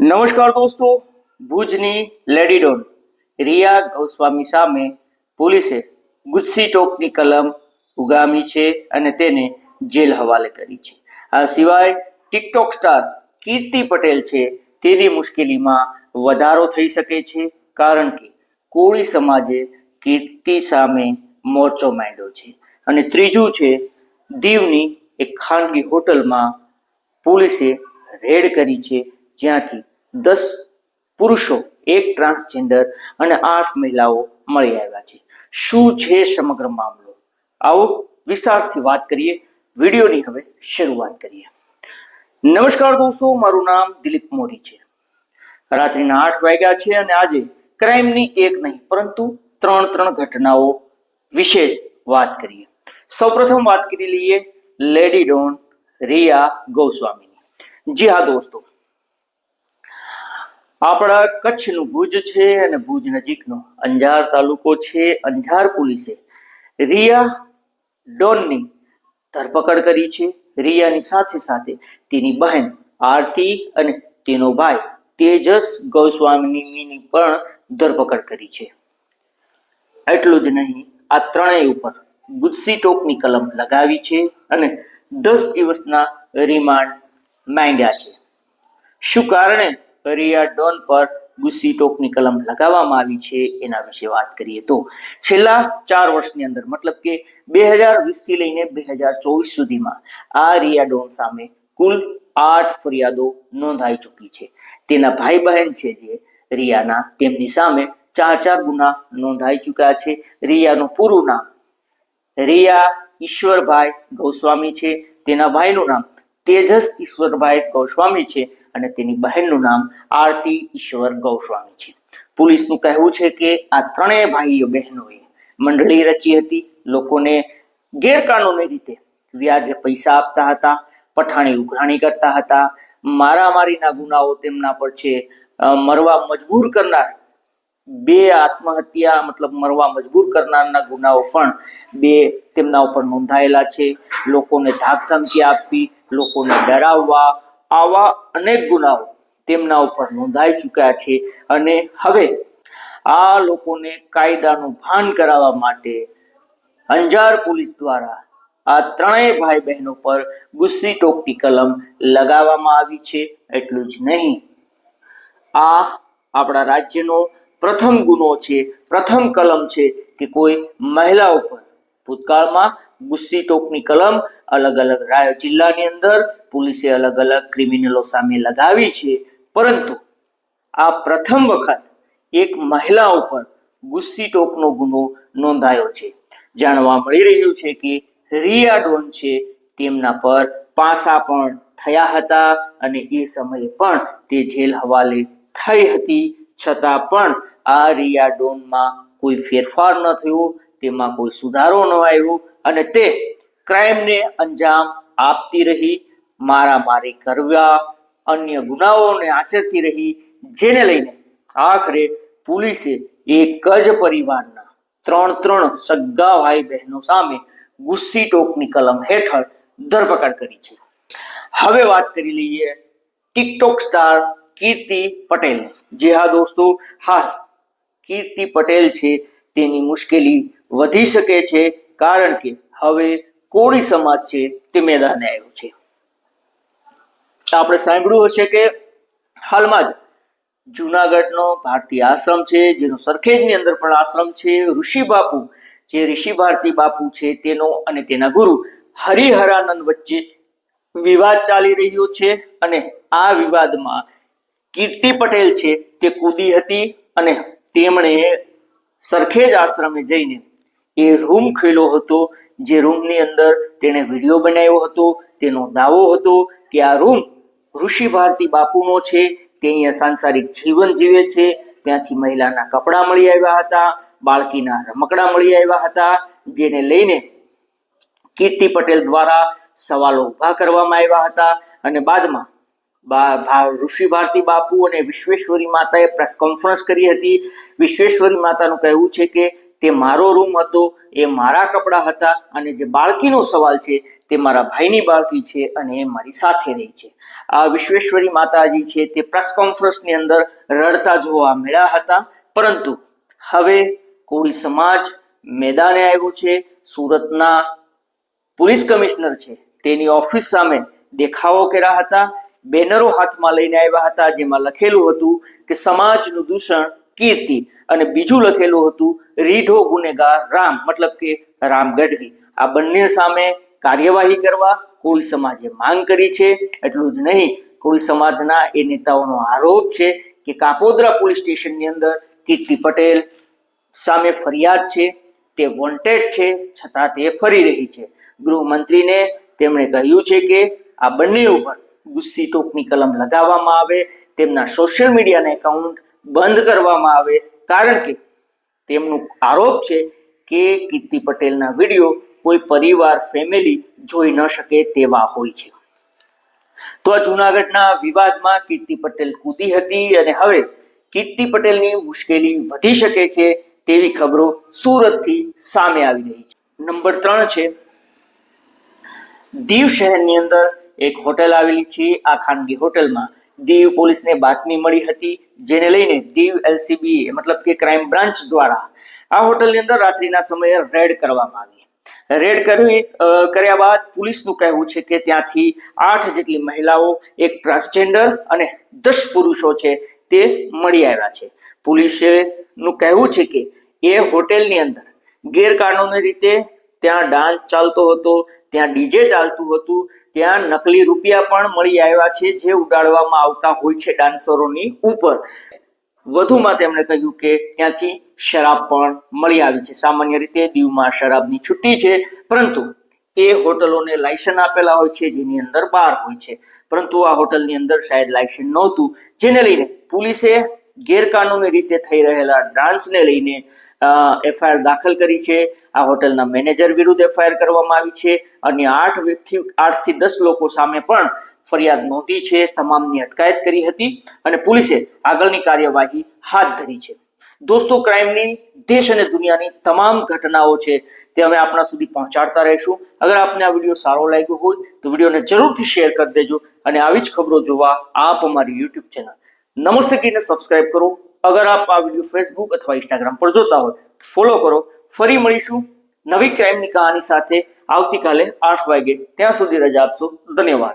નમસ્કાર દોસ્તો, ભુજની લેડીડોન રિયા ગૌસ્વામી સામે પોલીસે ગુસ્સી ટોકની કલમ ઉગામી છે અને તેને જેલ હવાલે કરી છે. આ સિવાય ટિકટોક સ્ટાર કીર્તિ પટેલ છે તેની મુશ્કેલીમાં વધારો થઈ શકે છે, કારણ કે કોળી સમાજે કીર્તિ સામે મોરચો માંડ્યો છે. અને ત્રીજું છે, દીવની એક ખાનગી હોટલમાં પોલીસે રેડ કરી છે, જ્યાંથી દસ પુરુષો એક ટ્રાન્સજેન્ડર અને આઠ મહિલાઓ મળી આવ્યા છે. શું છે સમગ્ર મામલો? આવો વિસ્તારથી વાત કરીએ, વિડીયોની હવે શરૂઆત કરીએ. નમસ્કાર દોસ્તો, મારું નામ દિલીપ મોરી છે. રાત્રિના આઠ વાગ્યા છે અને આજે ક્રાઇમની એક નહીં, પરંતુ ત્રણ ત્રણ ઘટનાઓ વિશે વાત કરીએ. સૌપ્રથમ વાત કરી લઈએ લેડી ડોન રિયા ગોસ્વામીની. જી હા દોસ્તો આપણા કચ્છનું ભુજ છે અને ભુજ નજીકનો અંજાર તાલુકો છે, અંજાર પોલીસે રિયા ડોનની ધરપકડ કરી છે. રિયાની સાથે સાથે તેની બહેન આરતી અને તેનો ભાઈ તેજસ ગૌસ્વામીની પણ ધરપકડ કરી છે. એટલું જ નહીં, આ ત્રણેય ઉપર ગુસ્સી ટોકની કલમ લગાવી છે અને દસ દિવસના રિમાન્ડ માંગ્યા છે. શું કારણે રિયા ડોન પર ગુસ્સી ટોકની કલમ લગાવવામાં આવી છે, એના વિશે વાત કરીએ તો છેલ્લા ચાર વર્ષની અંદર, મતલબ કે બે હજાર વીસથી લઈને બે હજાર ચોવીસ સુધીમાં આ રિયા સામે કુલ આઠ ફરિયાદો નોંધાઈ ચૂકી છે. તેના ભાઈ બહેન છે જે રિયાના, તેમની સામે ચાર ચાર ગુના નોંધાઈ ચૂક્યા છે. રિયાનું પૂરું નામ રિયા ઈશ્વરભાઈ ગૌસ્વામી છે. તેના ભાઈનું નામ તેજસ ઈશ્વરભાઈ ગૌસ્વામી છે. અને તેની બહેનનું નામ આરતી ઈશ્વર ગૌસ્વામી છે. પોલીસનું કહેવું છે કે આ ત્રણેય ભાઈઓ બહેનોએ મંડળી રચી હતી. લોકોને ગેરકાનૂની રીતે વ્યાજે પૈસા આપતા હતા, પઠાણી ઉઘરાણી કરતા હતા. મારામારીના ગુનાઓ તેમના પર છે. મરવા મજબૂર કરનાર, બે આત્મહત્યા મતલબ મરવા મજબૂર કરનારના ગુનાઓ પણ બે તેમના ઉપર નોંધાયેલા છે. લોકોને ધાક ધમકી આપવી, લોકોને ડરાવવા આવા અનેક ગુનાઓ તેમના ઉપર નોંધાઈ ચૂક્યા છે. અને હવે આ લોકોને કાયદાનું ભાન કરાવવા માટે અંજાર પોલીસ દ્વારા આ ત્રણેય ભાઈ બહેનો પર ગુસ્સી ટોકની કલમ લગાવવામાં આવી છે. એટલું જ નહીં. આ આપણા રાજ્યનો પ્રથમ ગુનો છે. પ્રથમ કલમ છે કે કોઈ મહિલા ઉપર ભૂતકાળમાં ગુસ્સી ટોકની કલમ અલગ અલગ જિલ્લાની અંદર પોલીસે અલગ અલગ ક્રિમિનલો સામે લગાવી છે. પરંતુ આ પ્રથમ વખત એક મહિલા ઉપર ગુસ્સી ટોકનો ગુનો નોંધાયો છે. જાણવા મળી રહ્યું છે કે રિયા ડોન છે તેમના પર પાસા પણ થયા હતા અને એ સમયે પણ તે જેલ હવાલે થઈ હતી. છતાં પણ આ રિયા ડોનમાં કોઈ ફેરફાર ન થયો, તેમાં કોઈ સુધારો ન આવ્યો અને તે ક્રાઇમને અંજામ આપતી રહી, મારામારી કરવા, અન્ય ગુનાઓને આચરતી રહી, જેને લઈને આખરે પોલીસે એક જ પરિવારના ત્રણ ત્રણ સગા ભાઈ બહેનો સામે ગુસ્સી ટોકની કલમ હેઠળ ધરપકડ કરી છે. હવે વાત કરી લઈએ ટિકટોક સ્ટાર કીર્તિ પટેલ જે હા દોસ્તો હાલ કીર્તિ પટેલ છે, તેની મુશ્કેલી વધી શકે છે કારણ કે હવે કોળી સમાજ છે તે મેદાને આવ્યો છે. આપણે સાંભળ્યું હશે કે હાલમાં જ જુનાગઢનો ભારતીય આશ્રમ છે, જેનો સરખેજની અંદર પણ આશ્રમ છે, ઋષિ બાપુ, જે ઋષિ ભારતી બાપુ છે તેનો અને તેના ગુરુ હરિહરાનંદ વચ્ચે વિવાદ ચાલી રહ્યો છે અને આ વિવાદમાં કીર્તિ પટેલ છે તે કૂદી હતી અને તેમણે સરખેજ આશ્રમે જઈને એ રૂમ ખોલ્યો હતો. જે રૂમની અંદર તેણે વીડિયો બનાવ્યો હતો. તેનો દાવો હતો કે આ રૂમ ઋષિ ભારતી બાપુનો છે. તે અહીંયા સાંસારિક જીવન જીવે છે. ત્યાંથી મહિલાના કપડાં મળી આવ્યા હતા. બાળકીના રમકડા મળી આવ્યા હતા. જેને લઈને કીર્તિ પટેલ દ્વારા સવાલો ઊભા કરવામાં આવ્યા હતા. અને બાદમાં ઋષિ ભારતી બાપુ અને વિશ્વેશ્વરી માતાએ પ્રેસ કોન્ફરન્સ કરી હતી. વિશ્વેશ્વરી માતાનું કહેવું છે કે તે મારો રૂમ હતો, એ મારા કપડાં હતા અને જે બાળકીનો સવાલ છે તે મારા ભાઈની બાળકી છે અને એ મારી સાથે રહી છે. આ વિશ્વેશ્વરી માતાજી છે તે પ્રેસ કોન્ફરન્સની અંદર રડતા જોવા મળ્યા હતા. પરંતુ હવે કોળી સમાજ મેદાને આવ્યો છે, સુરતના પોલીસ કમિશનર છે, તેની ઓફિસ સામે દેખાવો કર્યા હતા. બેનરો હાથમાં લઈને આવ્યા હતા, જેમાં લખેલું હતું કે સમાજનું દૂષણ કીર્તિ. અને બીજું લખેલું હતું, રીઢો ગુનેગાર રામ, મતલબ કે રામ ગઢવી. આ બંને સામે કાર્યવાહી કરવા કોળી સમાજે માંગ કરી છે. એટલું જ નહીં કોળી સમાજના એ નેતાઓનો આરોપ છે કે કાપોદ્રા પોલીસ સ્ટેશનની અંદર કીર્તિ પટેલ સામે ફરિયાદ છે, તે વોન્ટેડ છે, છતાં તે ફરી રહી છે. ગૃહમંત્રીને તેમણે કહ્યું છે કે આ બંને ઉપર ગુસ્સી ટોકની કલમ લગાવવામાં આવે, તેમના સોશિયલ મીડિયાના એકાઉન્ટ બંધ કરવામાં આવે. કારણ કે તેમનું આરોપ છે કે કીર્તિ પટેલના વીડિયો કોઈ પરિવાર ફેમિલી જોઈ ન શકે તેવા હોય છે. તો આ જૂનાગઢના વિવાદમાં કીર્તિ પટેલ કૂદી હતી અને હવે કીર્તિ પટેલની મુશ્કેલી વધી શકે છે તેવી ખબરો સુરતથી સામે આવી રહી છે. નંબર ત્રણ છે, દીવ શહેરની અંદર એક હોટેલ આવેલી છે. આ ખાનગી હોટેલમાં દીવ પોલીસને બાતમી મળી હતી, જેને લઈને દીવ એલસીબી મતલબ કે ક્રાઇમ બ્રાન્ચ દ્વારા આ હોટલની અંદર રાત્રિના સમયે રેડ કરવામાં આવી. રેડ કરવી કર્યા બાદ પોલીસનું કહેવું છે કે ત્યાંથી આઠ જેટલી મહિલાઓ, એક ટ્રાન્સજેન્ડર અને દસ પુરુષો છે તે મળી આવ્યા છે. પોલીસે નું કહેવું છે કે એ હોટેલની અંદર ગેરકાનૂની રીતે ત્યાં ડાન્સ ચાલતો હતો ત્યાં ડીજે ચાલતું હતું, ત્યાં નકલી રૂપિયા પણ મળી આવ્યા છે, જે ઉડાડવામાં આવતા હોય છે ડાન્સરોની ઉપર. વધુમાં તેમણે કહ્યું કે ત્યાંથી શરાબ પણ મળી આવી છે. સામાન્ય રીતે દીવમાં શરાબની છુટ્ટી છે, પરંતુ એ હોટલોને લાયસન્સ આપેલા હોય છે, જેની અંદર બાર હોય છે. પરંતુ આ હોટલની અંદર શાયદ લાયસન્સ નહોતું, જેને લઈને પોલીસે ગેરકાનૂની રીતે થઈ રહેલા ડાન્સને લઈને એફઆઈઆર દાખલ કરી છે. આ હોટલના મેનેજર વિરુદ્ધ એફઆઈઆર કરવામાં આવી છે અને આઠ વ્યક્તિ આઠથી દસ લોકો સામે પણ ફરિયાદ નોંધી છે. તમામની અટકાયત કરી હતી અને પોલીસે આગળની કાર્યવાહી હાથ ધરી છે. દોસ્તો, ક્રાઇમની દેશ અને દુનિયાની તમામ ઘટનાઓ છે તે અમે આપણા સુધી પહોંચાડતા રહીશું. અગર આપને આ વીડિયો સારો લાગ્યો હોય તો વિડીયોને જરૂરથી શેર કરી દેજો અને આવી જ ખબરો જોવા આપ અમારી યુટ્યુબ ચેનલ. નમસ્તે કીને સબસ્ક્રાઇબ કરો. અગર આપ આ વીડિયો ફેસબુક અથવા ઇન્સ્ટાગ્રામ પર જોતા હોય ફોલો કરો. ફરી મળીશું નવી ક્રાઇમની કહાની સાથે. આવતીકાલે આઠ વાગે. ત્યાં સુધી રજા આપશો. ધન્યવાદ.